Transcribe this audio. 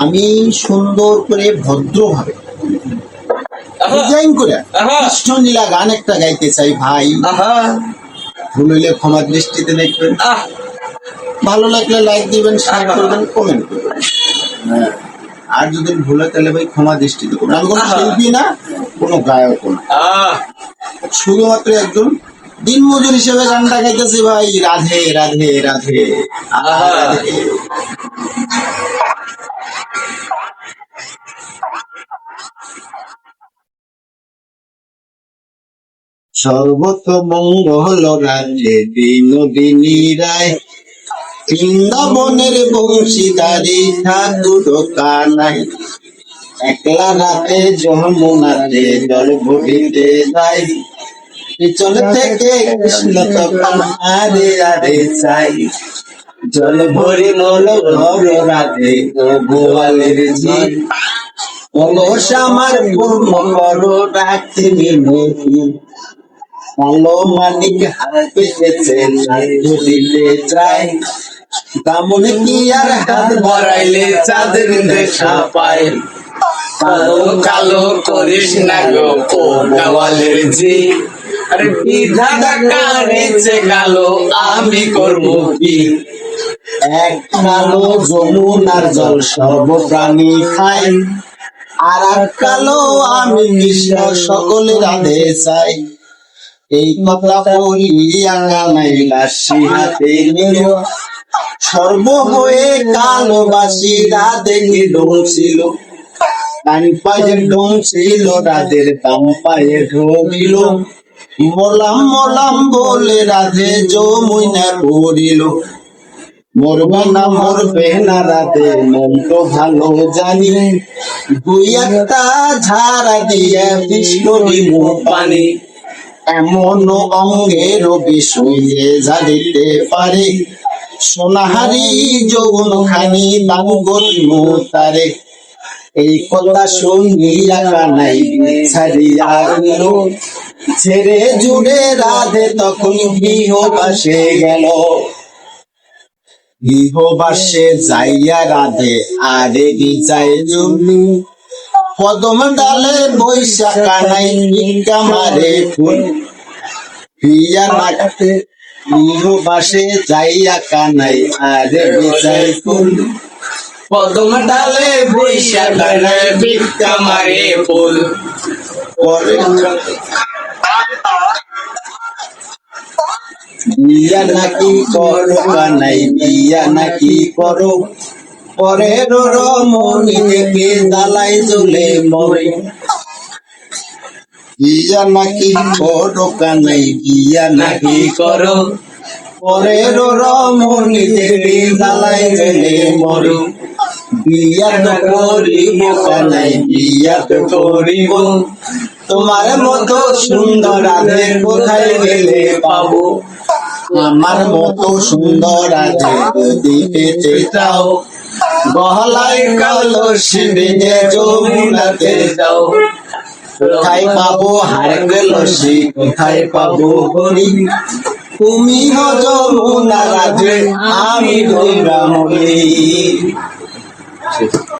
আমি সুন্দর করে ভদ্রভাবে ডিজাইন করে আহা। কৃষ্ণলীলা গান একটা গাইতে চাই ভাই। ভুল হইলে ক্ষমা দৃষ্টিতে দেখবেন। আহ, ভালো লাগলে লাইক দিবেন শেয়ার করবেন কমেন্ট করবেন। হ্যাঁ। আর যদি ভুল হয় তাহলে ভাই ক্ষমা দৃষ্টিতে করবেন। আমি কোনো শিল্পী না কোনো গায়ক না। শুধুমাত্র একজন দিনমজুর হিসেবে গানটা গাইতেছি ভাই। রাধে রাধে রাধে। রাধে। সর্বত মঙ্গল রাজ্যে বিনোদিনী রায়। বৃন্দাবনের বংশীদারি ঠাকুর কানাই একলা রাতে যমুনাতে জল ভরিতে যায় পিছন থেকে কৃষ্ণ তখন আরে আরে চাই। জল ভরি মল ঘর ও গোয়ালের ঝি অলস আমার পূর্ণ করো রাখতে মিনতি কালো মানিক চাই। কি আর হাত চাঁদের দেখা পাই। কালো কালো করিস না গো ও গাওয়ালের জি আরে বিধাতা কারেছে কালো, আমি করব কি? এক কালো যমুনার জল সর্ব প্রাণী খাই। আর এক কালো আমি কৃষ্ণ সকলে রাধে চাই। এই কথা বলিয়া নাইলা হাতে নিল সর্ব হয়ে কালোবাসী রাধে ডোমছিল কান পায়ে ডোমছিল রাধের কাম পায়ে ঢোকিল মলাম মলাম বলে রাধে যমুনা পড়িল মরবে না মরবে না রাতে মন তো ভালো জানি দুই একটা ঝাড়া দিয়ে বিষ্ণুরি মুখ পানি এমন অঙ্গের বিষয়ে জানিতে পারে। সোনাহারি যৌন খানি দান করিব এই কথা শুনিয়া কানাই ছাড়িয়া গেল। ছেড়ে জুড়ে রাধে তখন গৃহবাসে গেল। গৃহবাসে যাইয়া রাধে আরে যায় জমি। কদম ডালে বৈশা কানাই মারে ফুল। প্রিয়া নাকাতে গৃহবাসে যাইয়া কানাই, আরে বেচাই ফুল। পদম ডালে বৈশা কানায় ভিক্ষা মারে ফুল। পরে বিয়া নাকি করো কানাই, বিয়া নাকি করো। পরের রমণী থেকে দালাই চলে মরে। বিয়া নাকি করো কানাই বিয়া নাকি করো। পরের রমণী থেকে দালাই চলে মরে। বিয়া তো করিব কানাই বিয়া তো করিব। তোমার মতো সুন্দর আধে কোথায় গেলে পাবো? আমার মতো সুন্দর আছে যদি পেতে চাও গহলায় কালো শিবিরে যমুনাতে যাও। কোথায় পাবো হার গেল কোথায় পাবো হরি? তুমি যমুনা রাজে, আমি গঙ্গামণি